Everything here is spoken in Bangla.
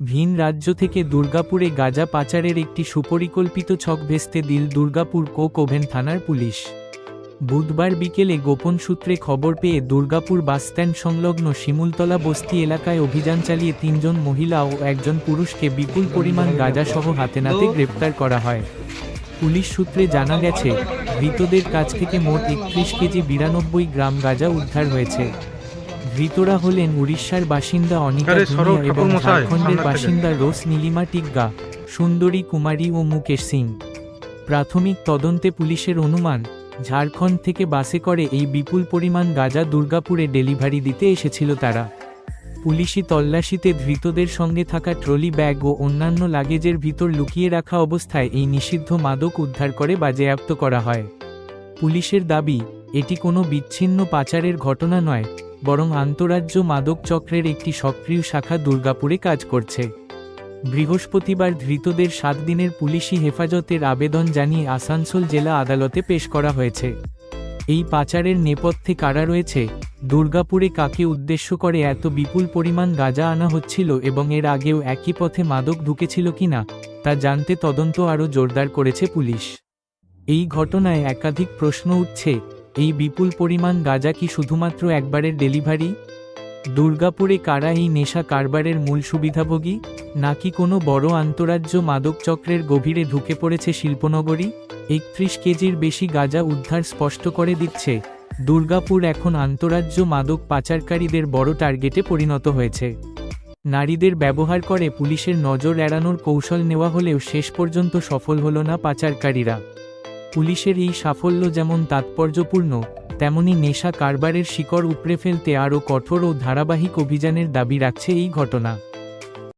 ভিন রাজ্য থেকে দুর্গাপুরে গাজা পাচারের একটি সুপরিকল্পিত ছক ভেস্তে দিল দুর্গাপুর কো কোভেন থানার পুলিশ। বুধবার বিকেলে গোপন সূত্রে খবর পেয়ে দুর্গাপুর বাসস্ট্যান্ড সংলগ্ন শিমুলতলা বস্তি এলাকায় অভিযান চালিয়ে তিনজন মহিলা ও একজন পুরুষকে বিপুল পরিমাণ গাঁজাসহ হাতে নাতে গ্রেপ্তার করা হয়। পুলিশ সূত্রে জানা গেছে, ধৃতদের কাছ থেকে মোট একত্রিশ কেজি বিরানব্বই গ্রাম গাঁজা উদ্ধার হয়েছে। ধৃতরা হলেন উড়িষ্যার বাসিন্দা ধুনিয়া এবং ঝাড়খণ্ডের বাসিন্দা রোস নীলিমা টিগ্গা সুন্দরী কুমারী ও মুকেশ সিং। প্রাথমিক তদন্তে পুলিশের অনুমান ঝাড়খণ্ড থেকে বাসে করে এই বিপুল পরিমাণ গাঁজা দুর্গাপুরে ডেলিভারি দিতে এসেছিল তারা। পুলিশি তল্লাশিতে ধৃতদের সঙ্গে থাকা ট্রলি ব্যাগ ও অন্যান্য লাগেজের ভিতর লুকিয়ে রাখা অবস্থায় এই নিষিদ্ধ মাদক উদ্ধার করে বাজেয়াপ্ত করা হয়। পুলিশের দাবি এটি কোনো বিচ্ছিন্ন পাচারের ঘটনা নয় বরং আন্তরাজ্য মাদক চক্রের একটি সক্রিয় শাখা দুর্গাপুরে কাজ করছে। বৃহস্পতিবার ধৃতদের সাত দিনের পুলিশি হেফাজতের আবেদন জানিয়ে আসানসোল জেলা আদালতে পেশ করা হয়েছে। এই পাচারের নেপথ্যে কারা রয়েছে? দুর্গাপুরে কাকে উদ্দেশ্য করে এত বিপুল পরিমাণ গাঁজা আনা হচ্ছিল এবং এর আগেও একই পথে মাদক ঢুকেছিল কিনা, তা জানতে তদন্ত আরও জোরদার করেছে পুলিশ। এই ঘটনায় একাধিক প্রশ্ন উঠছে এই বিপুল পরিমাণ গাঁজা কি শুধুমাত্র একবারের ডেলিভারি? দুর্গাপুরে কারা এই নেশা কারবারের মূল সুবিধাভোগী? নাকি কোনো বড় আন্তরাজ্য মাদক চক্রের গভীরে ঢুকে পড়েছে শিল্পনগরী? একত্রিশ কেজির বেশি গাঁজা উদ্ধার স্পষ্ট করে দিচ্ছে, দুর্গাপুর এখন আন্তরাজ্য মাদক পাচারকারীদের বড় টার্গেটে পরিণত হয়েছে। নারীদের ব্যবহার করে পুলিশের নজর এড়ানোর কৌশল নেওয়া হলেও শেষ পর্যন্ত সফল হল না পাচারকারীরা। পুলিশের এই সাফল্য যেমন তাৎপর্যপূর্ণ, তেমনি নেশা কারবারের শিকড় উপড়ে ফেলতে আরও কঠোর ও ধারাবাহিক অভিযানের দাবি রাখছে এই ঘটনা।